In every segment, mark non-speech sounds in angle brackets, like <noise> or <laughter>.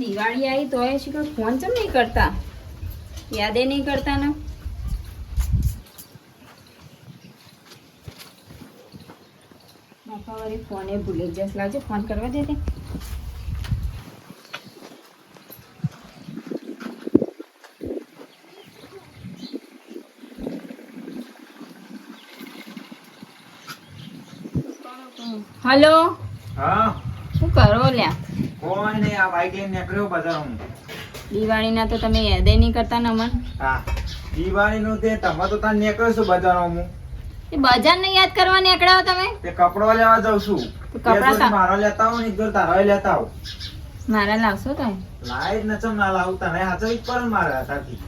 દિવાળી આવી તોય શું કે ફોન ચમ નહીં કરતા? યાદે નહીં કરતા ને? બાપા વળી ફોને ભૂલી જશ. લાવજે ફોન કરવા દે હલો? હા. શું કરો લ્યા? કોઈ નહીં આ બાઈક લઈને નીકળ્યો બજારમાં? દિવાળીના તો તમે યાદે નહીં કરતા નમન હા. દિવાળીનું તે તમે તો ત્યાં નીકળ્યો છું બજાર હું. એ બજારને યાદ કરવા નીકળ્યા તમે? તે કપડો લેવા જાઉં છું. તો કપડાં મારો લેતા આવો ને જોડી તારો લેતા આવો. મારા લાવશો તમે? લાઈટ ન ચમ ના લાવું તને હાચો એક પર મારા હાથાથી.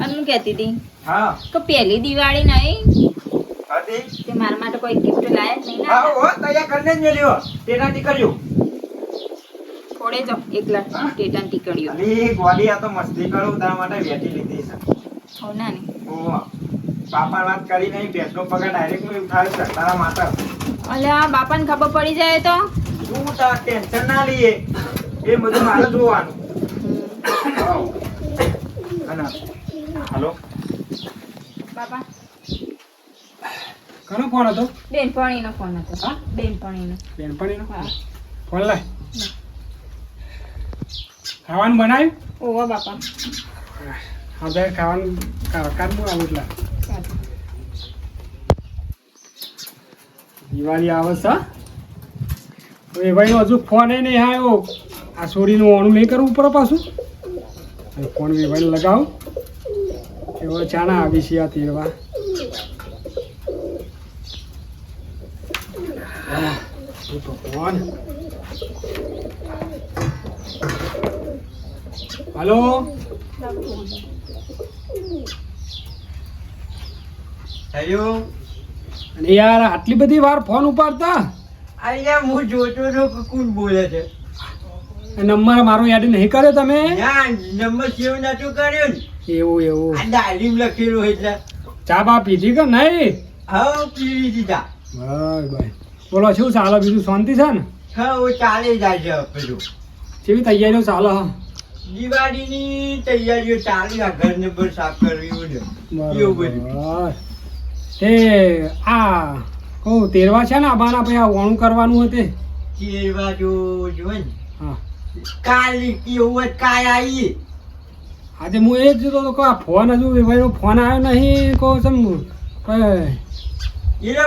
અને હું કહેતી હતી હા. કે પહેલી દિવાળી નહીં. હતી કે મારા માટે કોઈ ગિફ્ટ લાયા જ નહીં હા ઓ હો તૈયાર કરીને જ મેલ્યો. તેનાથી કર્યું. થોડે જો એકલા ટેટા ટીકડ્યો અલી ગોડી આ તો મસ્તી કરું તારા માટે વેઠી લીધી છે. હો ના ને ઓ બાપા વાત કરી નહીં ભેંસનો પગાર ડાયરેક્ટ હું ઉઠાવ્યો છે તારા માતા અલ્યા બાપાને ખબર પડી જાય તો? તું તાર ટેન્શન ના લઈએ એ બધું મારે જોવાનું. હાલો. બાપા. કોનો ફોન હતો? બેનપણીનો ફોન હતો. હા? બેનપણીનો. બેનપણીનો? હા. ફોન લાય. ખાવાનું બનાવ્યું? ઓહો બાપા. હવે ખાવાનું કામ હું આવું એટલે. દિવાળી આવે છે એ ભાઈનો હજુ ફોન એ નહીં આવ્યો. આ સોરીનું ઓણું નહીં કરવું પડે પાછું. ફોન એ ભાઈને લગાવું. એવો ચાણા આવી છે આ તેરવા હા, તો ફોન હલો? હેલો? અને યાર આટલી બધી વાર ફોન ઉપાડતા? અહીંયા હું જોતો છો કે કોણ બોલે છે? નંબર મારો યાદ નહીં કર્યો તમે? નંબર સેવ નતો કર્યો ને. એવું એવું. આ ડાયરીમાં લખેલું એટલે. ચા બા પીધી કે નહીં? હા પીવી દીધા ભાઈ ભાઈ બોલો શું ચાલો? બીજું શાંતિ છે ને? હા હું ચાલે જાય છે પેલું કેવી તૈયારીઓ ચાલો હા? દિવાળીની તૈયારીઓ ચાલે આ ઘરને પણ સાફ કરવી પડે. એવું બધું. તે આ કહું તેરવા છે ને આબાના પછી આ ઓણું કરવાનું હતું તેરવા જો જોવે ને. હા. કાલ કેવું હોય કાલ આવીએ. આજે હું એ જ જોતો હતો કે આ ફોન હજુ એ ભાઈનો ફોન આવ્યો નહીં કહું સમ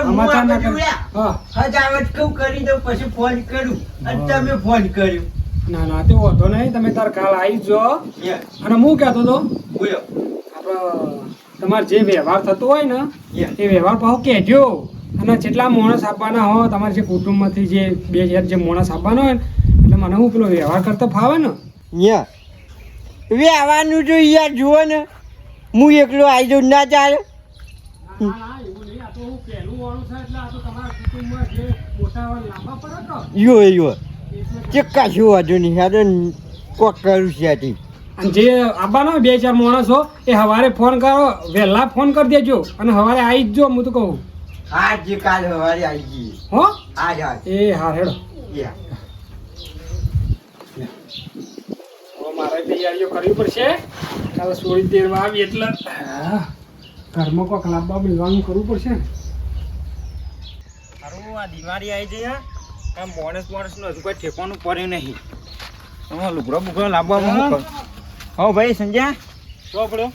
સમાચાર ના બધું હા. હજાવટ કહું કરી દઉં પછી ફોન કરું. અને તમે ફોન કર્યો. ના ના તે વાંધો નહીં. તમે તાર કાલ આવી જ જો અને હું કહેતો હતો આપણે તમારે જે વ્યવહાર થતો હોય ને એ વ્યવહાર પાછો કહેજો. અને જેટલા માણસ આપવાના હોય તમારે જે કુટુંબમાંથી જે બે હજાર જે માણસ આપવાના હોય ને એટલે મને હું પેલો વ્યવહાર કરતો ફાવે ને? યા વ્યવહારનું જો યાર જુઓ ને હું એકલો આવી જાઉં ના ચાલે. યો યો. ચક્કા શું વાંધો નહીં યાર કોક કરું છે આથી. અને જે આવવાના બે ચાર માણસો એ હવારે ફોન કરો વહેલા ફોન કરી દેજો અને સવારે આવી જ જો હું તો કહું. આજ કાલ સવારે આવી જઈએ હો? આજ આજ. એ હા હેડો. મારે તૈયારીઓ કરવી પડશે. કાલે સોળી તેરમાં આવી એટલે ઘરમાં કોક લાંબા મિલવાનું કરવું પડશે ને. આ દિવાળી આવી જઈએ આ માણસ માણસનું હજુ કોઈ ઠેકવાનું પડ્યું નહીં. એમાં લુગડો બુગડો લાવવામાં શું કરું? હો ભાઈ સંજ્યા શું પડ્યો?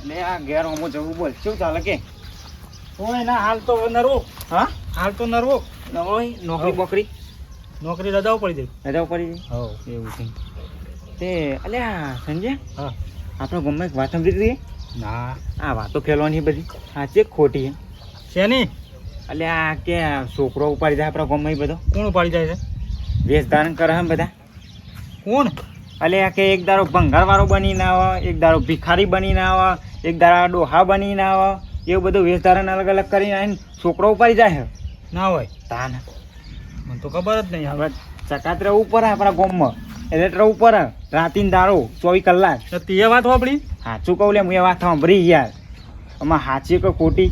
એટલે આ ઘેર હોમો જવું બોલ. શું ચાલે કે? હોય ના હાલ તો નરવો. હા? હાલ તો નરવો. નોકરી નોકરી બોકરી? નોકરી રજાઓ પડી જાય. રજાઓ પડી હો ગઈ એવું છે. તે અલ્યા સંજય હા. આપણે ગમે એક વાત સમજી હતી ના. આ વાતો ખેલવાની બધી. સાચી ખોટી છે. શેની? અલ્યા કે છોકરો ઉપાડી જાય આપણા ગામમાં બધો? કોણ ઉપાડી જાય છે? વેશ ધારણ કરે હે બધા? કોણ? અલ્યા કે એક દારો ભંગારવાળો બનીને આવે એક દારો ભિખારી બનીને આવે એક દારા ડોહા બનીને આવે એવું બધું વેશ ધારણ અલગ અલગ કરીને આવીને છોકરો ઉપાડી જાય છે ના હોય. તા ના. મને તો ખબર જ નહીં હવે ચકાત રહેવું પડે આપણા ગામમાં. એટલે રહેવું પડે રાતીન દારો ચોવીસ કલાક. તે વાત આપણી સાચું કહું લે હું એ વાત સાંભળી યાર. આમાં સાચી કે ખોટી?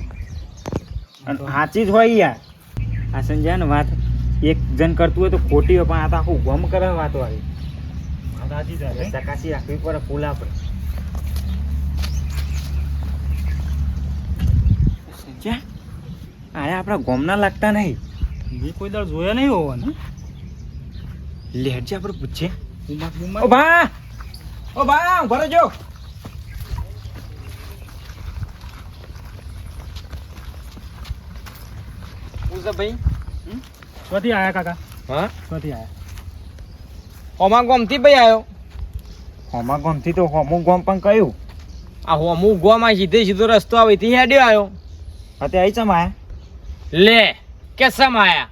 અને સાચી જ હોય યાર. આ સંજય ને વાત એક જણ કરતું હોય તો ખોટી હોય પણ આ તો આખું ગમ કરે વાત એ ચકાસી રાખવી પડે ફૂલ આપણે. સંજ્યા આયા આપણા ગોમના લાગતા નહીં. એ કોઈ દાળ જોયા નહીં હોવાનું? લેટજે આપણે પૂછીએ. ઉમા ઓ ઉમા બા! ઓ બા ભાઈ? ક્યાંથી આયા કાકા? હા? ક્યાંથી આયા? હોમા ગોમથી ભાઈ આવ્યો હોમા ગોમથી તો હોમુ ગોમ પણ કયું? આ હોમુ ગોમ આ સીધે સીધો રસ્તો આવે થી હેડ્યો આવ્યો અત્યારે આઈ ચમ આયા? લે કે સમ આયા?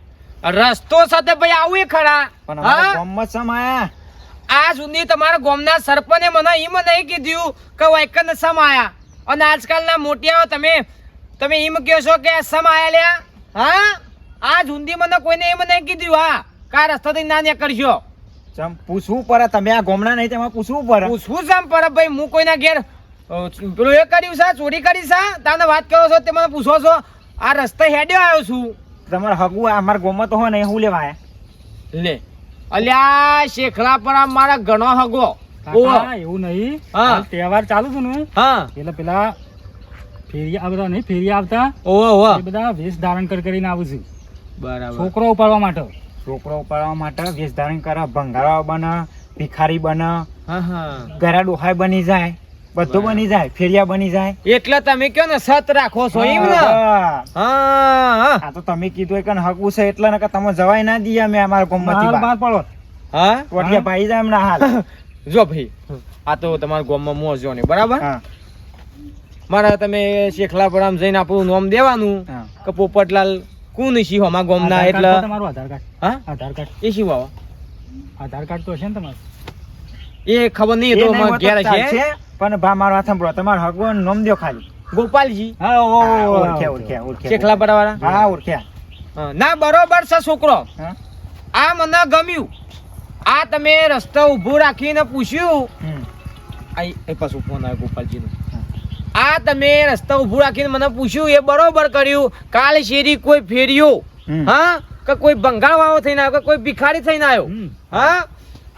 રસ્તો સાથે ભાઈ આવું એ ખરા. પણ અમારા ગોમમાં ચમ આયા? આ સુધી તમારા ગોમના સરપંચે મને એમ નહીં કીધું કે વાયકન સમ આયા. અને આજકાલના મોટિયાઓ તમે તમે એમ કહો છો કે સમ આયા લ્યા? હા? આ જુંદી મને કોઈને એમ નહીં કીધું હા કા રસ્તાથી ના ને કરશો? ચમ પૂછવું પડે તમે આ ગોમના નહીં તેમાં પૂછવું પડે. પૂછવું છે પર ભાઈ હું કોઈના ઘેર પેલું એ કર્યું છે ચોરી કરી છે? તાને વાત કરો છો તે મને પૂછો છો આ રસ્તે હેડ્યો આવ્યો છું. તમારે હગુ આ અમારા ગોમમાં તો હોય ને હું લેવા લે અલ્યા શેખલા પર મારા ઘણો હગો. એવું નહીં. હા. તહેવાર ચાલુ છે ને હા. એટલે પેલા ફેરી આવતા નહીં ફેરી આવતા ઓહો બધા વેશ ધારણ કરી કરીને આવું છું. બરાબર. છોકરો ઉપાડવા માટે. છોકરો ઉપાડવા માટે વેશ ધારણ કરે ભંગારા બને ભિખારી બને હા હા. ગરા ડોહાય બની જાય બધું બની જાય ફેરિયા બની જાય. એટલે તમે કયો ને સત રાખો છો એમ ને? હા. તો તમે કીધું કે હકવું છે એટલે ને કે તમે જવાય ના દઈએ અમે અમારા ગોમમાંથી બહાર. પડો. હા? ટોટિયા ભાઈ જાય એમના હાલ. <laughs> જો ભાઈ આ તો તમારા ગોમમાં મોજ જો ને બરાબર? હા. મારા તમે શેખલા પર આમ જઈને આપણું નામ દેવાનું કે પોપટલાલ કોણ છી હોમા ગામના એટલે? તમારું આધાર કાર્ડ. હા? આધાર કાર્ડ. એ શું બાવા આધાર કાર્ડ તો છે ને તમારું. એ ખબર નહીં તો અમારા ઘેર છે. પણ ભા મારો હાથ સાંભળો તમારો હગવો નોમ દો ખાલી. ગોપાલજી. હા ઓ, ઓળખ્યા ઓળખ્યા ઓળખ્યા શેખલા પર હા ઓળખ્યા ના બરોબર છે છોકરો. આ મને ગમ્યું. આ તમે રસ્તો ઊભો રાખીને પૂછ્યું. આ એ પાછું ફોન આવ્યો ગોપાલજીનો. આ તમે રસ્તા ઊભું રાખીને મને પૂછ્યું એ બરોબર કર્યું. કાલ શેરી કોઈ ફેર્યો? હા? કે કોઈ બંગાળ વાળો થઈને આવ્યો કે કોઈ ભિખારી થઈને આવ્યો? હા?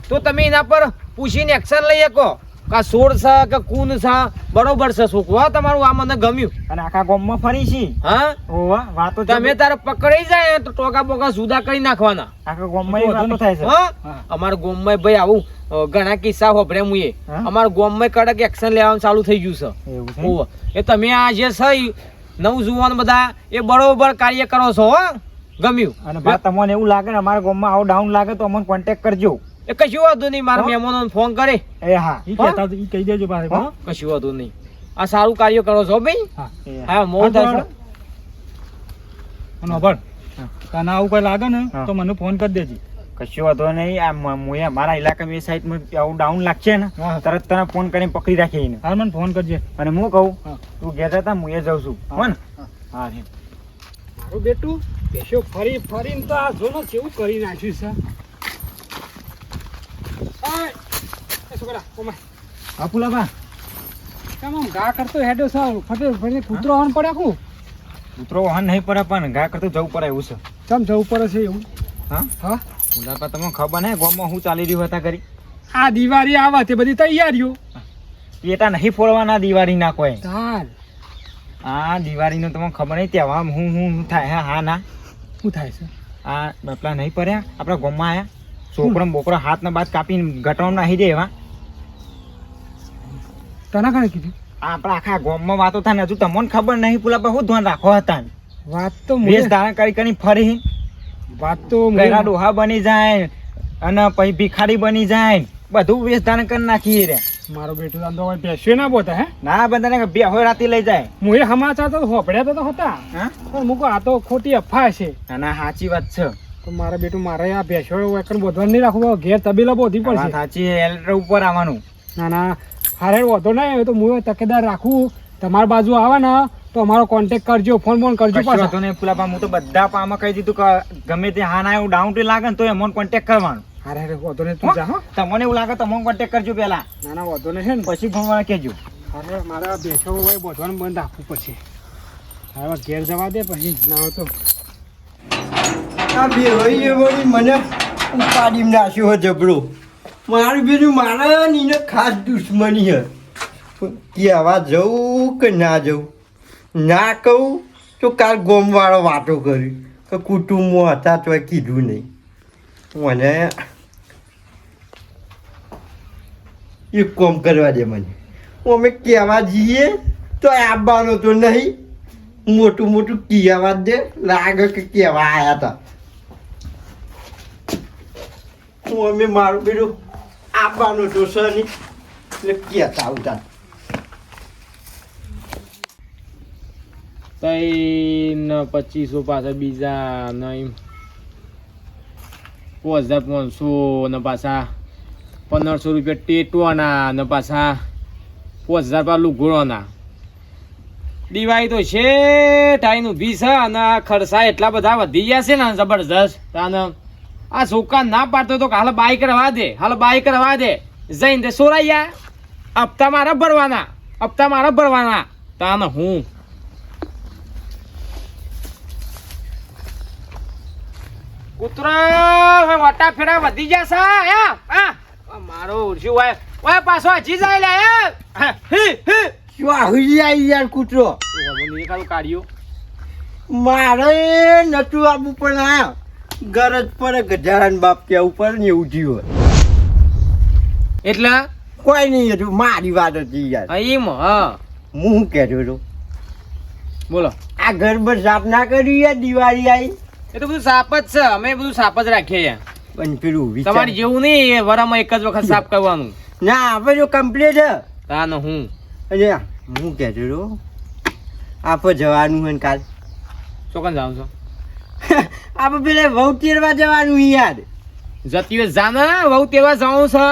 તો તમે એના પર પૂછીને એક્શન લઈ શકો. કે સોળ છે કે કુન છે બરોબર છે છોકરો હા, તમારું આ મને ગમ્યું. અને આખા ગામમાં ફરી છી? હા? ઓવા વાતો તમે તારે પકડાઈ જાય તો ટોકા બોકા જુદા કરી નાખવાના. આખા ગામમાં વાતો થાય છે. હા. અમારા ગામમાં ભાઈ આવું ઘણા કિસ્સા હોભરે મુએ? અમારા ગામમાં કડક એક્શન લેવાનું ચાલુ થઈ ગયું છે. એવું છે? એ તમે આ જે છે નવ જુવાન બધા એ બરોબર કાર્ય કરો છો હો. ગમ્યું. અને તમને એવું લાગે ને અમારા ગામમાં આવું ડાઉન લાગે તો અમને કોન્ટેક્ટ કરજો. એ કશું વાંધો નહીં મારા? મહેમાનોને ફોન કરે. એ હા ઈ કહેતા ઈ કહી દેજો મારે હા? કશું વાંધો નહીં. આ સારું કાર્ય કરો છો ભાઈ. હા એ હા. મોં થાય છે. અને અભણ, તને આવું કઈ લાગે ને તો મને ફોન કરી દેજે. કશું વાંધો નહીં આ મ- મારા ઇલાકામાં એ સાઈડમાં આવું ડાઉન લાગશે ને તરત તને ફોન કરીને પકડી રાખીએ એને. હાલ મને ફોન કરજે. અને હું કહું તું ઘેર હતા હું એ જાઉં છું. હો. ને? હા. હા રે. મારું બેટું પેશો ફરી ફરીને તો આ જોનો કેવું કરી નાખ્યું છે ઓય, એ છોકરા ઓમાય હા કેમ આમ ઘા કરતો હેડો સાવ? ફટે ફરીને કૂતરો હણ પડે કું કૂતરો વાહન નહીં પડે પણ કરતું જવું પડે એવું છે. ચમ જવું પડે છે એવું? હા? હા? ફુલાબા તમને ખબર ને ગામમાં હું ચાલી રહ્યું હતા કરી આ દિવાળી આવા તે બધી તૈયારીઓ. પેટા નહીં ફોડવાના દિવાળી ના કોઈ. આ દિવાળીનો તમને ખબર નહીં તહેવાર હું હું થાય હા ના. શું થાય છે? આ બપલા નહીં પડ્યા આપણા ગામમાં આયા. છોકરો બોકરો હાથ ને બાદ કાપીને ગટરમાં નાખી દે એવા. તને કણે કીધું? આપણા આખા ગામમાં વાતો થાય હજુ તમને ખબર નહીં પુલા પર શું ધ્યાન રાખો હતા વાત તો વેશ ધારણ કરી કરી ફરી. વાત તો મુએ- ડોહા બની જાય અને પછી ભિખારી બની જાય. બધું વેશ ધારણ કરી નાખીએ રે. મારો બેટો ધંધો હોય બેસ્યો ના બોતા હે? ના બધાને બે હોય રાતે લઈ જાય. મુએ સમાચાર તો હોપડ્યા તો હતા. હા? પણ મૂકો આ તો ખોટી અફવા છે. ના, ના સાચી વાત છે. તો મારા બેટું મારે આ ભેંસો એકણ બોધવાનું નહીં રાખવું ઘેર તબીલા બોધી પડશે. સાચી એલ ઉપર આવવાનું. ના ના હારે વધો ના આવે તો હું તકેદાર રાખું. તમારી બાજુ આવે ને તો અમારો કોન્ટેક કરજો ફોન ફોન કરજો પાછો. ને વાંધો નહીં પેલા હું તો બધા પામાં કહી દીધું કે ગમે તે હા ના એવું ડાઉન ટુ લાગે ને તો એમોન કોન્ટેક્ટ કરવાનો. હારે હારે વધો નહીં તું જા તમને એવું લાગે તમને મને કોન્ટેક્ટ કરજો પેલા ના ના વધો ને છે ને. પછી ફોન વાળા કહેજો. હારે મારા બેસો હોય બોધવાનું બંધ રાખવું પછી હવે ઘેર જવા દે પછી ના હોય તો. આ બે વળી મને પાડી નાખ્યું હોય જબરો. મારું બીજું મારા ને ખાસ દુશ્મની હે કહેવા જવું કે ના જવું ના કહું તો કાલ ગોમવાળો વાતો કરી કે કુટુંબમાં હતા તો કીધું નહીં. મને એક કોમ કરવા દે મને. અમે કહેવા જઈએ તો આવવાનો તો નહીં. મોટું મોટું કહેવા દે, લાગે કે કહેવા આવ્યા હતા. હું અમે મારું બેડું આવવાનું તો સર નહીં એટલે કહેતા તૈન પચીસો પાછા બીજા નહીં હજાર પાંચસો ને પાછા પંદરસો રૂપિયા ટેટવાના ને પાછા પાંચ હજાર પાછા લુગડોના. દિવાળી તો છે ટાઈનું ભી છે અને ખર્ચા એટલા બધા વધી ગયા છે ને, જબરજસ્ત. તાને આ છોકરા ના પાડતો તો હાલ બાઈક રવા દે હાલ બાઈક રવા દે. જઈને તે સોરાયા હપ્તા મારા ભરવાના હપ્તા મારા ભરવાના. તાને હું? કૂતરા વટા ફેરા વધી જશે મારો ઉડશું વાય વાય પાછો હજી જાય લે શું આવી યાર કૂતરો? કાઢ્યો. મારે નતું આવવું પણ આ. ગરજ પડે ગજારાન બાપ કે ઉપર ને એવું જીવ એટલે? કોઈ નહીં હતું મારી વાત હતી યાર એમ હા હું. શું કહેતો હતો? બોલો. આ ઘર પર સાફ ના કર્યું યાર દિવાળી આવી. એ તો બધું સાપ જ છે અમે બધું સાપ જ રાખીએ યાર પણ પેલું તમારે જેવું નહીં એ વરામાં એક જ વખત સાફ કરવાનું. ના આપણે જો કમ્પ્લીટ છે. તા ને હું? અરે હું કહેતો હતો? આપણે જવાનું હોય કાલ. ચોક્કસ જાઉં છો. <laughs> આપણે પેલે વહુ તેરવા જવાનું યાર. જતી વેત જાને વહુ તેવા જાઉં છે.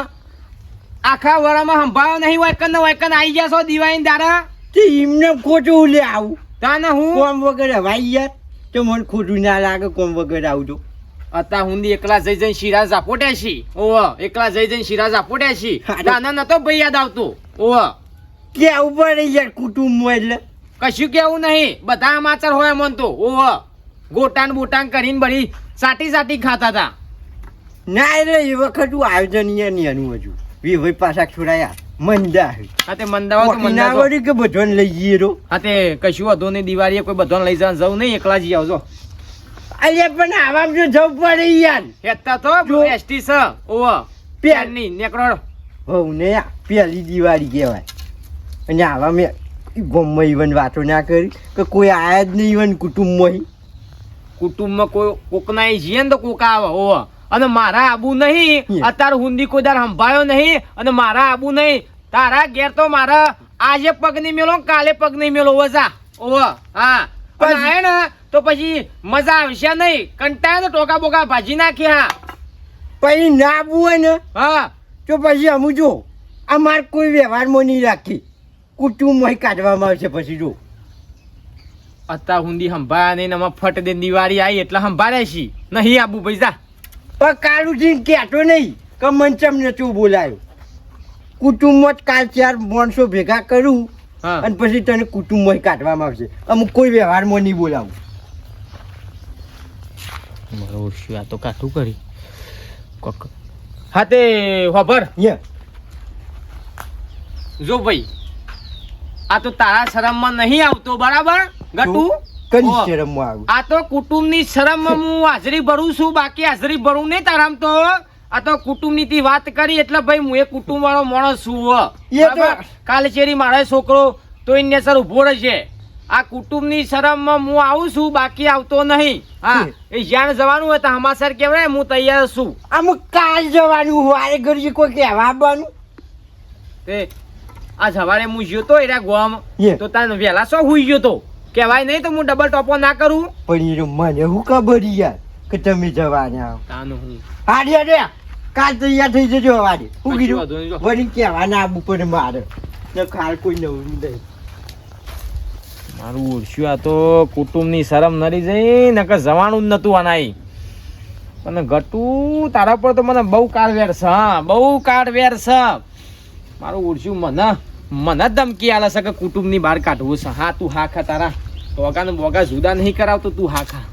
આખા વરામાં સંભાળો નહીં વાયકન ને વાયકન આવી ગયા છો દિવાળી દારા તે એમને ખોટું લે આવું. તાને હું? કોમ વગર હવાઈ યાર. તો મને ખોટું ના લાગે કોમ વગર આવજો. અતા હુંદી એકલા જઈ જઈને શિરાજ આપોટ્યા છી. ઓવ એકલા જઈ જઈને શિરાજ આપોટ્યા છી. તાના નતો ભાઈ યાદ આવતો? ઓવ કે ઉપર યાર કુટુંબ એટલે? કશું કેવું નહીં. બધા સમાચાર હોય મન તો. ઓવ ગોટાન બોટાન કરીને બળી સાટી સાટી ખાતા હતા ના એટલે એ વખત હું આયોજન યારની એનું હજુ. વી ભાઈ પાછા છોડાયા મંદા હા. તે મંદા તો મંદા વળી કે બધાને લઈ જઈએ રો? હા તે કશું હતું નહીં દિવાળીએ કોઈ બધાને લઈ જવાનું જવું નહીં એકલા જઈ આવજો. અલ્યા પણ આવામ જો જવું પડે યાર. હેતા તો એસટી છે ઓવ પેરની નેકરોડ હવ ને આ પહેલી દિવાળી કહેવાય. અને આવા મેં ગમમાં ઇવન વાતો ના કરી કે કોઈ આયા જ નહીં ઇવન કુટુંબમાં. કુટુંબમાં કોઈ કોકના જઈએ ને તો કોક આવે ઓવ અને મારા આબુ નહીં. અત્યારે હુંદી કોઈ દાર સંભાળ્યો નહીં. અને મારા આબુ નહીં. તારા ઘેર તો મારા આજે પગ નહીં મેલો કાલે પગ નહીં મેલો વજા ઓવ હા પણ પછી- ને તો પછી મજા આવશે નહીં. કંટાળે ને ટોકા બોકા ભાજી નાખ્યા પછી ના આબુ હોય ને હા. તો પછી અમુ જો આ મારે કોઈ વ્યવહારમાં નહીં રાખી. કુટુંબ કાઢવામાં આવશે પછી જો. અત્યાર હુંદી સંભાળ્યા નહીં એમાં ફટ દે દિવાળી આવી એટલે સંભાળ્યા છી નહીં આબુ પૈસા પણ કાલુજી કહેતો નહીં કે મંચમ નતું બોલાયું. કુટુંબમાં જ કાલ ચાર માણસો ભેગા કરું અને પછી તને કુટુંબમાં કાઢવામાં આવશે. અમુક કોઈ વ્યવહારમાં નહીં બોલાવું. મારો ઓછું આ તો કાઠું કરી. કોક. હા તે યે. જો ભાઈ આ તો તારા શરમમાં નહીં આવતો બરાબર? ગટુ? કઈ ઓ, આવું આ તો કુટુંબની શરમમાં હું હાજરી ભરું છું બાકી હાજરી ભરું નહીં તારામ તો આ તો કુટુંબની થી વાત કરી એટલે ભાઈ હું એ કુટુંબ વાળો માણસ છું હો. એ તો- બરાબર? કાલે ચેરી મારો છોકરો તો એને સર ઊભો રહેશે આ કુટુંબની શરમમાં હું આવું છું બાકી આવતો નહીં. હા એ જ્યાં જવાનું હોય તો હમાસર કેવાય હું તૈયાર છું. આમ કાલ જવાનું વારે ઘડી કોઈ કહેવા આવવાનું તે આ સવારે હું જ્યો તો એરા ગોવામાં. તો તને વહેલા સો હુઈ ગયો તો. કહેવાય નહીં તો હું ડબલ ટોપો ના કરું. પણ એ મને શું ખબર યાર કે તમે જવાના આવો તાનું હું? હાડી હાડી કાલ તૈયાર થઈ જજો વાડી હું કીધું. વળી કહેવાના આવું પણ મારે. ને કાલ કોઈ નવું નહીં મારું ઓળખ્યું આ તો કુટુંબની શરમ નરી જઈ નકર જવાનું જ નતું આનાઈ અને ગટુ તારા પર તો મને બહુ કાળવેર છે હા બહુ કાળવેર છે. મારું ઓળખ્યું મને મને ધમકી આલે છે કે કુટુંબની બહાર કાઢવું છે. હા તું હા ખા તારા. બોગા વગા જુદા નહીં કરાવતો તું હા ખા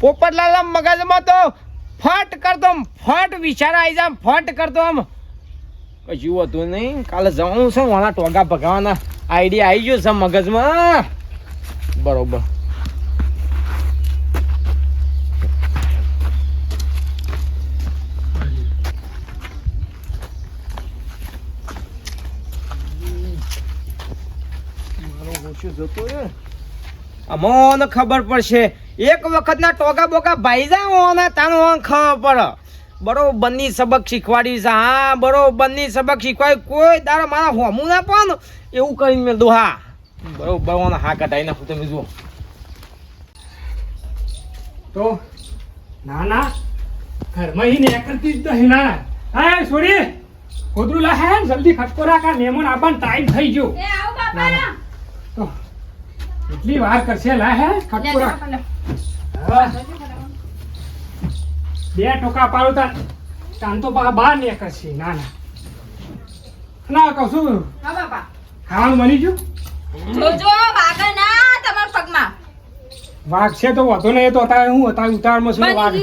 પોપટલાલના મગજમાં તો ફટ કરતો ફટ વિચાર આવી જાય ફટ કરતો આમ. કશું હતું નહીં. કાલે જવાનું છે વાળા ટોગા ભગાવાના. આઈડિયા આવી ગયો છે મગજમાં. બરોબર. અમોને ખબર પડશે. એક વખતના ટોગા બોગા ભાઈ જાઓ તાનો ખબર પડે. બરોબરની સબક શીખવાડી છે. હા બરોબરની સબક શીખવાડી. કોઈ દાડો મારા હોમું ના પણ એવું કરીને મેં દો હા. બરોબર ઓને હા કટાઈ નાખું તમે જુઓ. તો ના ના ઘરમાં હી ને કરતી જ નહીં ના હા છોડી. ખોદરું લા હે જલ્દી ખટકો રાખ. મહેમાન આવવાનો ટાઈમ થઈ ગયો. એ આવો બાપા તો એટલી વાર કરશે લા હે? ખટપુરા બે ટોકા પાડું તાર. તાન તો બહાર ને કરશે ના ના. ના કહું છું. હા બાપા. ખાવાનું બની ગયું? જોજો વાગા ના તમારા પગમાં. વાઘ છે તો વધો નહીં એ તો અત્યારે હું અત્યારે ઉતાવળમાં છું વાઘ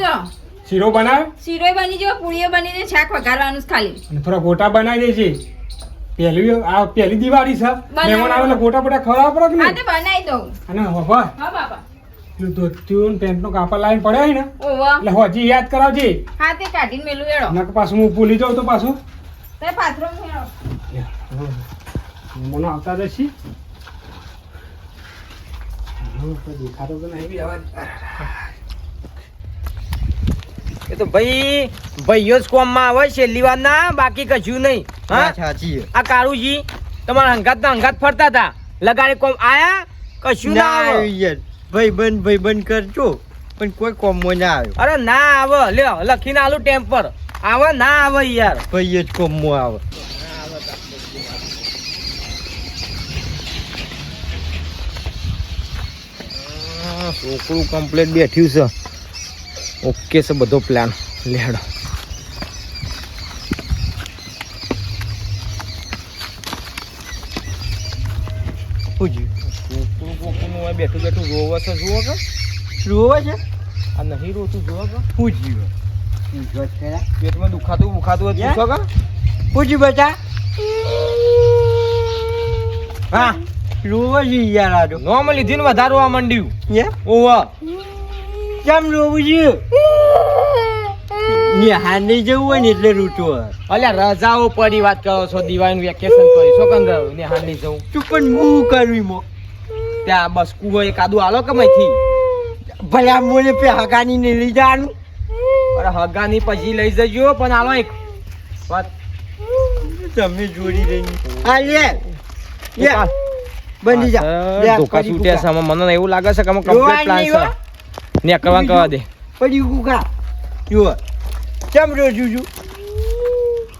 શીરો બનાવ. શીરોય બની ગયો પૂરીઓ બનીને શાક વઘારવાનું ખાલી. અને થોડા ગોટા બનાવી દે છે પહેલી આ પહેલી દિવાળી છે. મહેમાન આવે એટલે ગોટા બોટા ખવડાવ પડે કે તે બનાવી દઉં. નહીં અને હોભા હા. બાપા. જો ધોત્યું પેન્ટ નો કાપડ લાઈન પડ્યો ને ઓવા એટલે હોજી યાદ કરાવજે. હા તે કાઢીને મેલું એડો નક પાછું હું ભૂલી જાઉં તો પાછું. તે પાથરો મેળો મને આવતા જશી દેખાતો તો નહીં અવાજ એ તો ભાઈ ભાઈઓ જ કોમમાં આવે છેલ્લી વાર ના બાકી કશું નહીં. હા? સાચી આ કાળુજી તમારા હંગાત ના હંગાત ફરતા હતા. લગાડે કોમ આયા કશું ના આવે. ભાઈ યાર ભાઈબંધ ભાઈબંધ કરજો પણ કોઈ કોમમાં ના આવ્યો. અરે ના આવે લ્યો લખીને આલું ટેમ્પર આવે ના આવે યાર. ભાઈ જ કોમો આવે. આ છોકરું કમ્પ્લેટ બેઠ્યું છે. ઓકે છે બધો પ્લાન લેડો. બેઠું બેઠું રોવે છે? જુઓ કે રોવે છે આ નહીં રોતું જુઓ કે પેટમાં દુખાતું દુખાતું હોય યા? કે પૂછ્યું બેટા હા. રોવે છે યાર આ તો નોમ લીધી ને વધારે રોવા માંડ્યું? ઓવા. કેમ રોવું છે નિહાર નહીં જવું હોય ને એટલે રૂટો અલ્યા રજાઓ પડી વાત કરો છો દિવાળીનું વેકેશન પડી. શું કંદ ને હાલ નહીં જવું. તું પણ હું કરવી મો ત્યાં બસ કુવો એક આદુ આલો કે મયથી? ભલા મોને પે હગાની ને લઈ જવાનું અરે હગાની પછી લઈ જજો પણ આલો એક. વાત. તમે જોડી લઈને આ લે. બની જા. લે, છૂટ્યા છે મને એવું લાગે છે કે અમે કમ્પ્લીટ પ્લાન છે હો. ને કવા કવા દે પડી કુકા જુઓ કેમ રહ્યો છું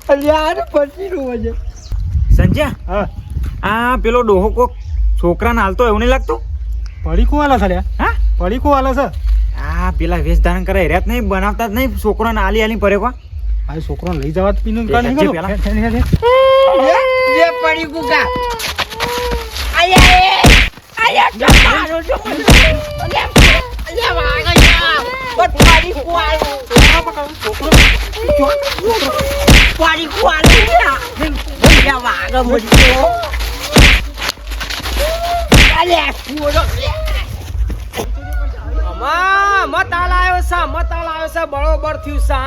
અલ્યા પછી રોવા છે સંજ્યા હા આ પેલો ડોહો કોક છોકરાને હાલતો એવું નહીં લાગતું પડી કો આલા છે હા પડી કો આલા છે આ પેલા વેશ ધારણ કરે જ નહીં બનાવતા જ નહીં છોકરાને આલી આલી પડે કો આ છોકરો લઈ જવા પીનું કા નહીં કરું? લે પડી કુકા અમા મત આલ આવ્યો છે મત આલ આવ્યો છે બરોબર થયું છે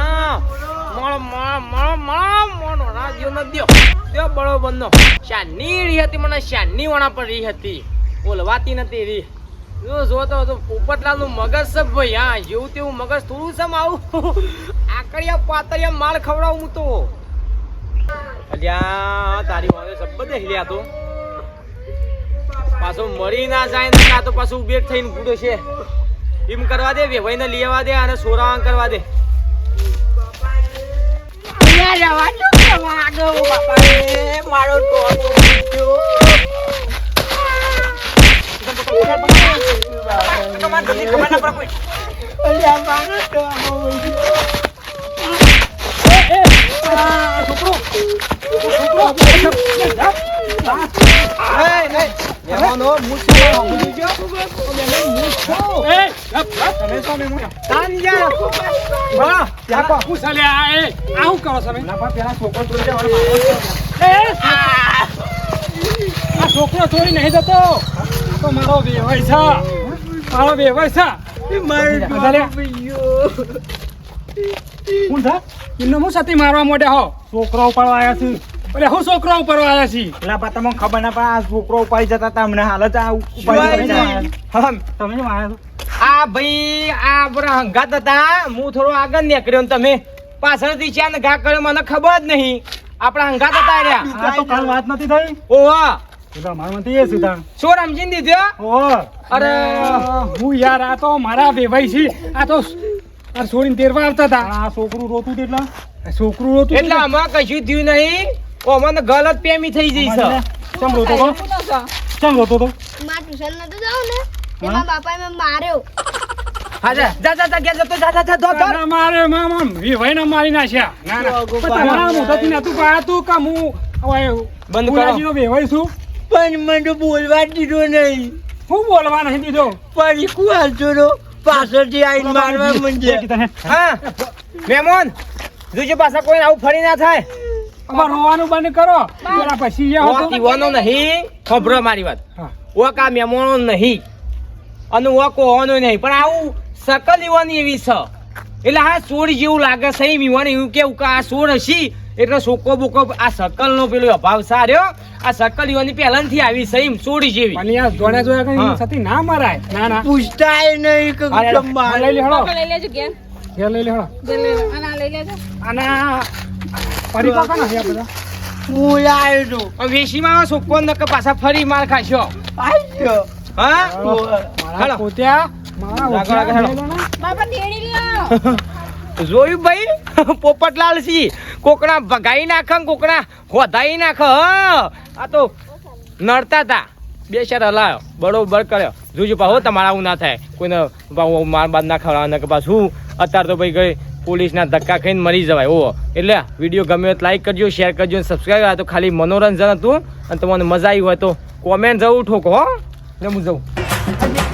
મળ મળ મળ મળ મોનો રાજ્યો ન દ્યો દ્યો બરોબર નો શાની રી હતી મને શાની વણા પર રી હતી બોલવાતી નથી રી જો જોતો હતો પોપટલાલનું મગજ છે ભાઈ તેવું મગજ થોડું છે આવું પાતળિયા માલ ખવડાવું તો. અલ્યા, તારી વાગે સબ્બત હિલ્યા તો. પાછો મરી ના જાય ને, આ તો પાછું ઉભેટ થઈને ગુડે છે. એમ કરવા દે વેભાઈને લેવા દે અને સોરાવાન કરવા દે. મારો Kemana kemana perkuit? Iya banget kamu. Eh eh, Supro, Supro, Hei, hei, ya mana musuh yang musuh? Kalian musuh. Eh, dapat. Kalian sama memang. Tanya. Wah, siapa? Aku salah. Eh, aku kalau sama. Kenapa piala sokong terus ya orang? Eh, ah, sokong terus ini itu tuh. તો મારો વેવાય છે. મારો વેવાય છે. હું થા એમને હું સતી મારવા મોડે હો. છોકરો ઉપાડવા આવ્યા છે. અરે હું છોકરો ઉપર આવ્યા છે. એટલે બા તમને ખબર ના પડે આ છોકરો ઉપાડી જતા તમને હાલ હાલત આ ઉપાડી ને. તમે શું આવ્યા આ ભાઈ આ આપણા હંગાત હતા. હું થોડો આગળ નીકળ્યો ને તમે પાછળથી ચાંદ ઘા કર્યો મને ખબર જ નહીં. આપણા હંગાત હતા રહ્યા. આ તો કાલ વાત નથી થઈ. ઓવા એટલે મારા મતે એ સુધા. શું રમજીને દીધો ઓ અરે. હું યાર આ તો મારા વેવાય છે. આ તો આ છોડીને તેરવા આવતા હતા. આ છોકરું રોતું હતું એટલે? છોકરું રોતું એટલે આમાં કશું થયું નહીં. ઓ મને ગલત પેમી થઈ જઈ છે. ચમ રોતો તો ચમ રોતો તો માં ટ્યુશન નતો જાવ ને? એમાં બાપાએ મને માર્યો. હા જા જા જા જા જતો જા જા જા ધો ધો મારે મામા વેવાય ના મારી નાખ્યા. ના ના. તમારા મોઢાથી નતું પાતું કે હું બંધ કરો. ફુલાજીનો છું? પણ મને તો બોલવા દીધો નહીં. હું બોલવા નહીં દીધો? પડી કુવાલતો તો પાછળથી આવીને મારવા મંજે હા. મેમોન જોજો પાછા કોઈ આવું ફરી ના થાય. અમાર રોવાનું બંધ કરો. પેલા પછી જે હતો. પીવાનો નહીં. ખબર મારી વાત. ઓ કા મેમોનો નહીં. અને ઓ કોવાનો નહીં. પણ આવું સકલ યુવાની એવી છે. એટલે હા સોળ જેવું લાગે છે એમ યુવાની એવું કેવું કે આ સોળ હશી? એટલે સોકો બોકો આ સકલ નો પેલો અભાવ સાર્યો આ સકલ યુવાની પહેલાથી આવી છે ચોડી જેવી. અને આ જોડે જોયા કઈ. સતી ના મરાય. ના ના. પૂછતાય નહીં કે લઈ લે હળો લઈ લેજો ઘેર. લઈ લે હળો ઘેર લઈ લો. અને લઈ લેજો. આના આ ના હે બધા. હું આવ્યો તો હવે વેશીમાં સોકો નકે પાછા ફરી માર ખાશો. હા? મારા પોત્યા મારા તેડી <laughs> જોયું ભાઈ? <laughs> પોપટલાલ સી કોકણા ભગાઈ નાખ કોકણા હોધાઈ નાખ આ તો નડતા તા. બે શેર હલાયો. બરોબર કર્યો. જોજો પાછો તમારા આવું ના થાય. કોઈને માર બાદ ના ખવડાવવા કે પાછું અત્યારે તો ભાઈ ગઈ પોલીસના ધક્કા ખાઈને મરી જવાય ઓ એટલે વીડિયો ગમે હોય લાઈક કરજો શેર કરજો અને સબસ્ક્રાઈબ આ તો ખાલી મનોરંજન હતું અને તમને મજા આવી હોય તો કોમેન્ટ જવું ઠોકો, હો. એટલે હું જઉં.